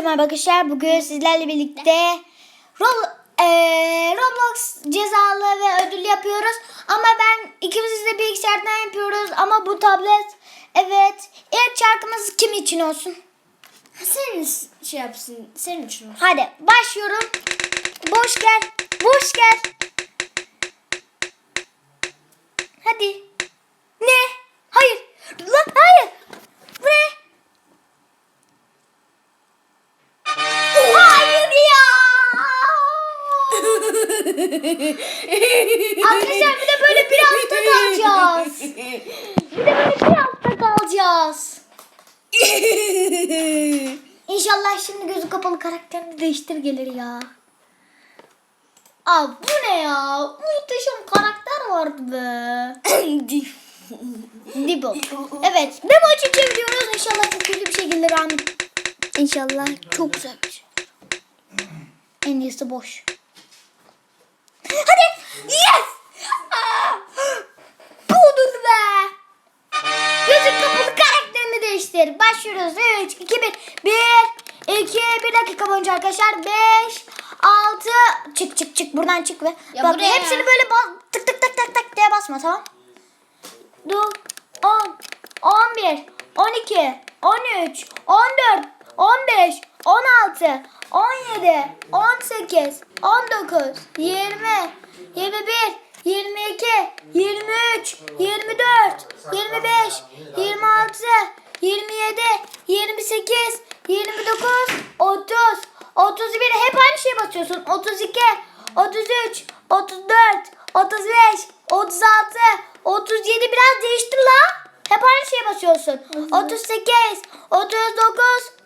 Hepinize merhaba arkadaşlar. Bugün sizlerle birlikte Ro- eee, Roblox cezalı ve ödül yapıyoruz. Ama ben ikimiz de bilgisayardan yapıyoruz. Ama bu tablet evet. İlk şarkımız kim için olsun? Senin şey yapsın. Senin için olsun. Hadi başlıyorum. Boş gel. Boş gel. Hadi. Arkadaşlar bir de böyle bir hafta kalacağız. Bir de böyle bir hafta kalacağız. İnşallah şimdi gözü kapalı karakterini değiştir gelir ya. Aa bu ne ya? Muhteşem karakter vardı be. Dibo. Evet. Memo için çeviriyoruz. İnşallah çok kötü bir şey gelir amin. İnşallah çok güzel bir şey. En iyisi boş. Hadi. Yes. Aa, budur be. Gözü kapalı karakterini değiştir. Başlıyoruz. 3, 2, 1. 1, 2, 1 dakika boyunca arkadaşlar. 5, 6. Çık çık çık. Buradan çık ve. Ya Bak buraya. hepsini böyle bas, tık tık tık tık tık diye basma tamam. Dur. 10, 11, 12, 13, 14, 15, 16, 17, 18, 19, 20, 21, 22, 23, 24, 25, 26, 27, 28, 29, 30, 31 hep aynı şeye basıyorsun. 32, 33, 34, 35, 36, 37 biraz değiştir la. Hep aynı şeye basıyorsun. 38, 39,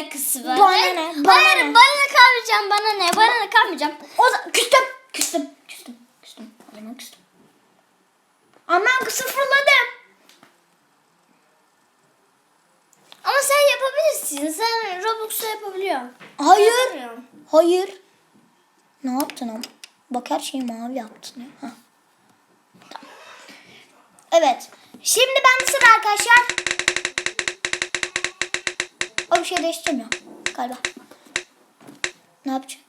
alakası var? Bana ne? Bana Hayır ne? bana ne kalmayacağım bana ne? Bana ne kalmayacağım. O da küstüm. Küstüm. Küstüm. Küstüm. Hemen küstüm. Aman sıfırladım. Ama sen yapabilirsin. Sen Roblox'ta yapabiliyorsun. Hayır. Hayır. Ne yaptın ama? Bak her şeyi mavi yaptın ya. Evet. Şimdi ben de sıra arkadaşlar. O bir şey değiştirmiyor galiba. Ne yapacak?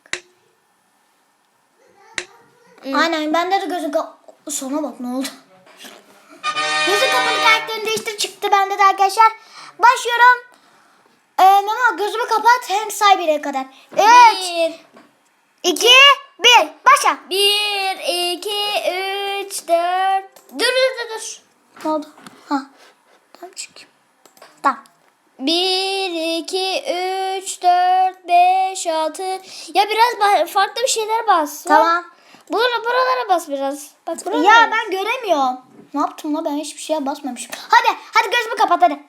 Aynen bende de gözü Sona bak ne oldu? Gözü kapalı karakterini değiştir çıktı bende de arkadaşlar. Başlıyorum. Ee, Memo gözümü kapat hem say bire kadar. 3, Bir, 2, 1. Başla. bir, iki, üç, dört. Dur dur dur dur. Ne oldu? Ha. Tamam çık. Tamam. Bir, iki, üç, dört, beş, altı. Ya biraz farklı bir şeyler bas. Tamam. Bur buralara bas biraz. Bak buralara. Ya ben göremiyorum. Ne yaptım la ben hiçbir şeye basmamışım. Hadi hadi gözümü kapat hadi.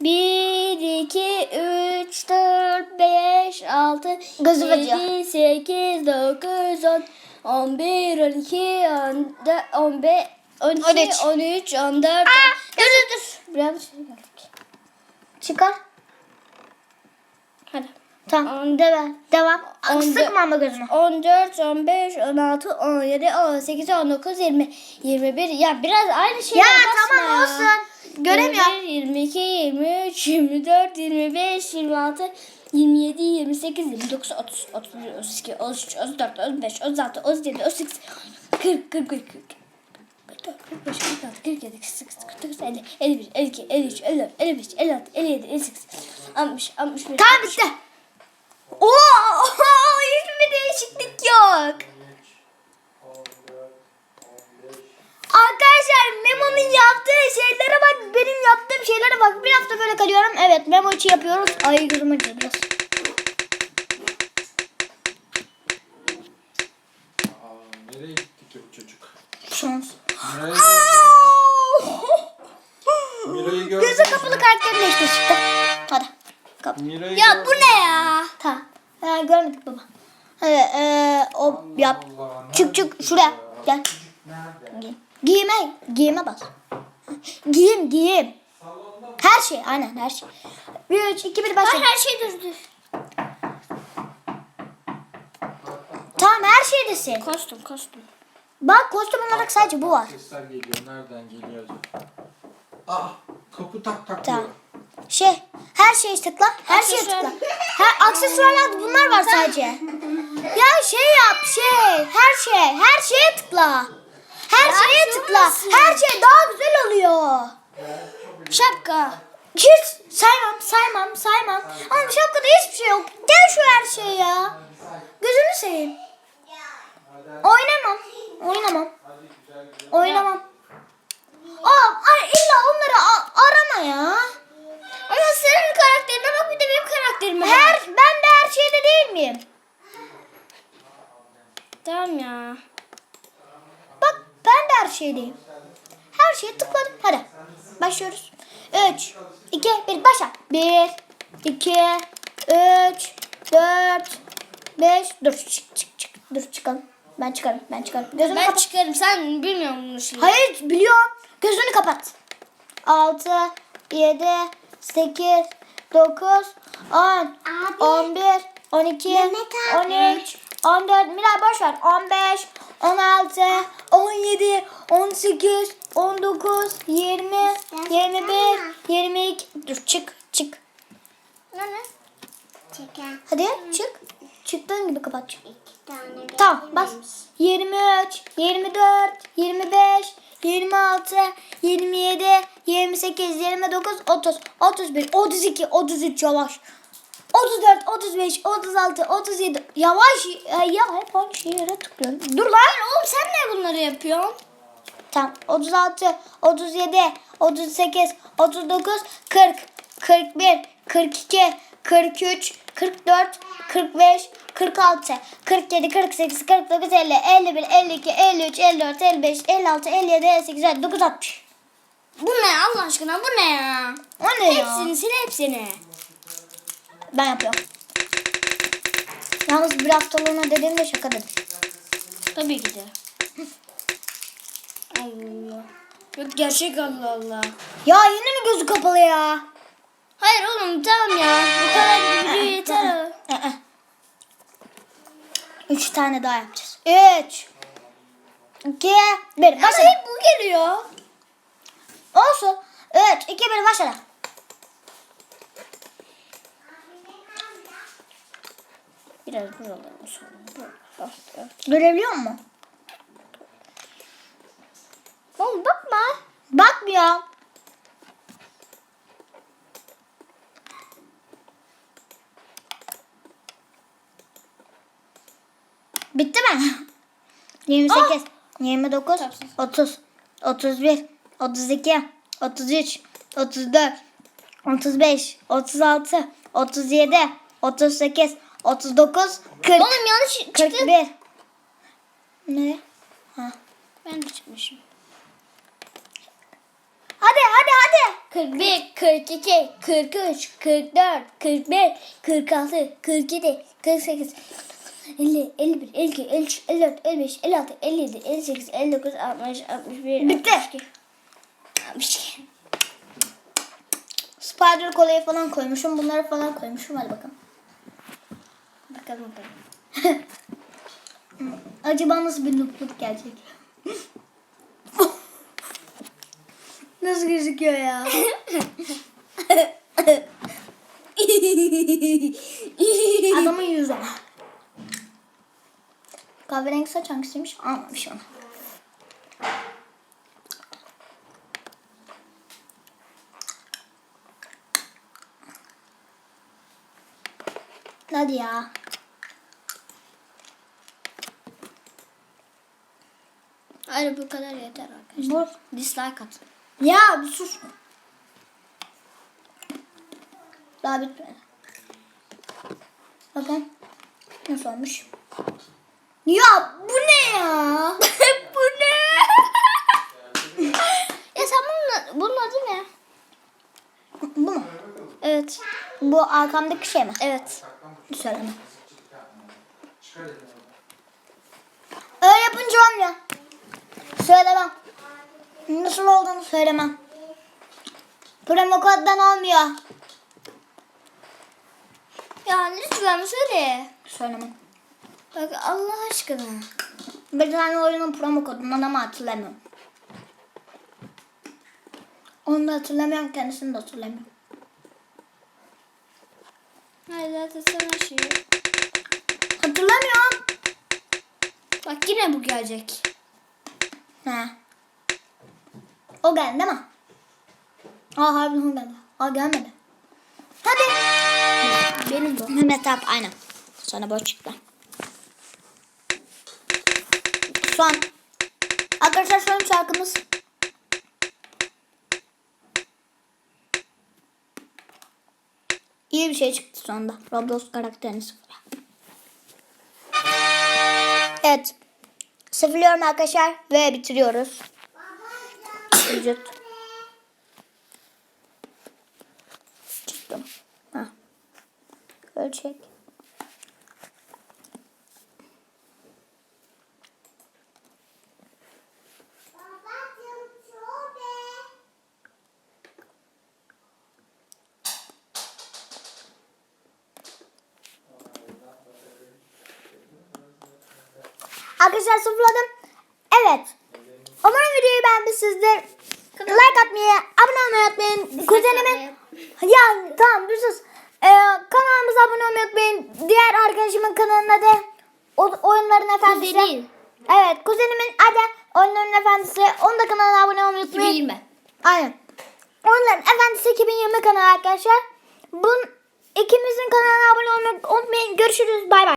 Bir, iki, üç, dört, beş, altı, Gözüm acıyor. yedi, sekiz, dokuz, on, on bir, on iki, on dört, on beş, on On iki, üç. on üç, on dört. on- Dur dur dur. Biraz şey geldik. Çıkar. Hadi. Tamam. Devam. Devam. On Sıkma ama gözümü. 14, 15, 16, 17, 18, 19, 20, 21. Ya biraz aynı şey Ya tamam olsun. Göremiyorum. 21, 22, 23, 24, 25, 26, 27, 28, 29, 30, 31, 32, 33, 34, 35, 36, 37, 38, 40, 41, 40. 44, 45, 46, 47, 48, 49, 50, 51, 52, 53, 54, 55, 56, 57, 58, 60, 61. Tamam bitti. Oo, hiçbir değişiklik yok. Arkadaşlar Memo'nun yaptığı şeylere bak, benim yaptığım şeylere bak. Bir hafta böyle kalıyorum. Evet Memo için yapıyoruz. Ay gözüm acıyor biraz. Karakterin işte çıktı. Hadi. Kap. Ya bu ne ya? Tamam. Ha görmedik baba. Hadi ee, o yap. Allah, Çık çık şuraya. ya? Gel. Giy- Giyime, giyime bas. Giyim, giyim. Her şey, aynen her şey. 3, 2, 1 başla. her şey dur dur. Tamam her şeydesin. Kostüm kostüm. Bak kostüm olarak sadece bu var. Sesler geliyor. Nereden geliyor acaba? Aa, kapı tak tak Tamam. Şey, her şeye tıkla. Her şeye Aksesuar. tıkla. Her aksesuarlar bunlar var sadece. Ya şey yap, şey, her şey, her şeye tıkla. Her şeye tıkla. Her şey daha güzel oluyor. Şapka. Hiç saymam, saymam, saymam. Ama şapkada hiçbir şey yok. Gel şu her şey ya. Gözünü seveyim. Oynamam. Oynamam. Oynamam. Aa, illa onları arama ya. Ama senin karakterine bak bir de benim karakterime Her ben de her şeyde değil miyim? Tamam ya. Bak ben de her şeydeyim. Her şeye tıkladım. Hadi. Başlıyoruz. 3, 2, 1 başla. 1, 2, 3, 4, 5. Dur çık çık çık. Dur çıkalım. Ben çıkarım. Ben çıkarım. Gözünü Ben kapat. çıkarım sen bilmiyor musun şimdi? Hayır biliyorum. Gözünü kapat. 6, 7, 8, 9, 10, 11, 12, 13, 14, Miray boş ver. 15, 16, 17, 18, 19, 20, 21, 22. Dur çık çık. Ne ne? Hadi çık. Çıktığın gibi kapat. çık. Tamam bas. 23, 24, 25, 26, 27, 28, 29, 30, 31, 32, 33 yavaş. 34, 35, 36, 37 yavaş ya, ya hep aynı şeyi yere tıklıyorum. Dur lan. Oğlum sen ne bunları yapıyorsun? Tamam 36, 37, 38, 39, 40, 41, 42, 43, 44, 45, 46, 47, 48, 49, 50, 51, 52, 53, 54, 55, 56, 57, 58, 59, 60. Bu ne Allah aşkına bu ne ya? O ne ya? Hepsini sil hepsini. Ben yapıyorum. Yalnız bir haftalığına dediğimde şaka dedim. Tabii ki de. Allah. Yok gerçek Allah Allah. Ya yine mi gözü kapalı ya? Hayır oğlum tamam ya. Bu kadar video yeter. Üç tane daha yapacağız. Üç. İki, bir. Ama Başla. hep bu geliyor. Olsun. Üç, iki, bir. Başla. Biraz buralarını. Görebiliyor musun? Oğlum bakma. Bakmıyor. Bitti mi? 28, 29, Tamam. 30, 31, 32, 33, 34, 35, 36, 37, 38, 39, 40, Oğlum yanlış çıktı. 41. Ne? Ha. Ben de çıkmışım. Hadi hadi hadi. 41, 42, 43, 44, 45, 46, 47, 48, 50, 51, 52, 53, 54, 55, 56, 57, 58, 59, 60, 61, Bitti. 62. 62. Spider kolayı falan koymuşum. Bunları falan koymuşum. Hadi bakalım. Bakalım bakalım. Acaba nasıl bir nukluk gelecek? nasıl gözüküyor ya? Adamın yüzü. Kahverengi saç hangisiymiş? Almamış onu. Hadi ya. Hayır bu kadar yeter arkadaşlar. Bu Dislike at. Ya bir sus. Daha bitmedi. Bakın. Nasıl olmuş? Ya bu ne ya? bu ne? ya sen bunun, bunun adı ne? bu mu? Evet. Bu arkamdaki şey mi? Evet. Söyleme. Öyle yapınca olmuyor. Söylemem. Nasıl olduğunu söylemem. Promo koddan olmuyor. Ya lütfen söyle. Söylemem. Bak Allah aşkına. Bir tane oyunun promo kodundan ama hatırlamıyorum. Onu da hatırlamıyorum, kendisini de hatırlamıyorum. Hayır zaten sana şey. Hatırlamıyorum. Bak yine bu gelecek. He. O geldi değil mi? Aa harbiden o geldi. Aa gelmedi. Hadi. Benim bu. Mehmet Alp aynen. Sana boş çıktı. Son. Arkadaşlar son şarkımız. İyi bir şey çıktı sonunda. Roblox karakterini sıfıra. Evet. Sıfırlıyorum arkadaşlar ve bitiriyoruz. Vücut. Çıktım. Ha. Ölçek. Arkadaşlar sıfırladım. Evet. Umarım videoyu beğenmişsinizdir. Like atmayı, abone olmayı unutmayın. Kuzenimin... Ya tamam bir sus. Ee, kanalımıza abone olmayı unutmayın. Diğer arkadaşımın kanalına da o, oyunların efendisi. Kuzenin. Evet kuzenimin adı oyunların efendisi. Onun da kanalına abone olmayı unutmayın. 2020. Aynen. Oyunların efendisi 2020 kanalı arkadaşlar. Bun ikimizin kanalına abone olmayı unutmayın. Görüşürüz. Bay bay.